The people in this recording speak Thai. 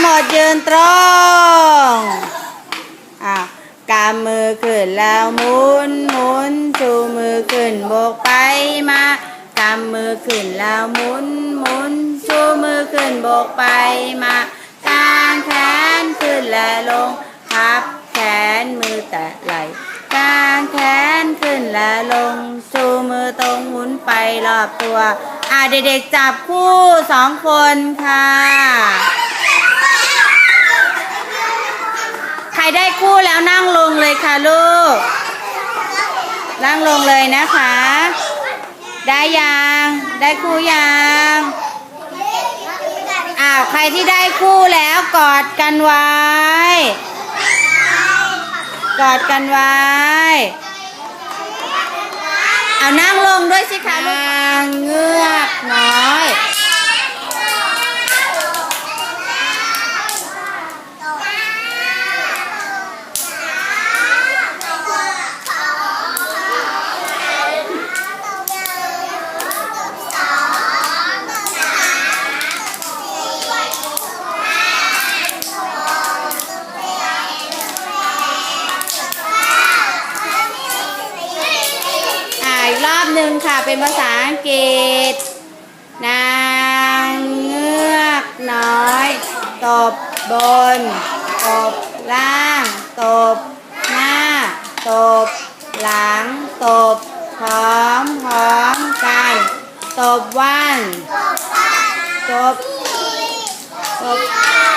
หมดยืนตรงอะกำมือขึ้นแล้วหมุนหมุนชูมือขึ้นโบกไปมากำมือขึ้นแล้วหมุนหมุนชูมือขึ้นโบกไปมากางแขนขึ้นและลงพับแขนมือแตะไหล่กางแขนขึ้นและลงชูมือตรงหมุนไปรอบตัว อะเด็กๆจับคู่สองคนค่ะ ใคร ได้คู่แล้วนั่งลงเลยค่ะลูก นั่งลงเลยนะคะ ได้ยังได้คู่ยังอ้าวใครที่ได้คู่แล้วกอดกันไว้ กอดกันไว้ เอานั่งลงด้วยสิคะลูกนางเงือกน้อย อ่าอีกรอบ หนึ่งค่ะ เป็นภาษาอังกฤษ นางเงือกน้อย ตบบน ตบล่าง ตบหน้า ตบหลัง ตบพร้อมพร้อมกัน ตบวัน ตบ ตบ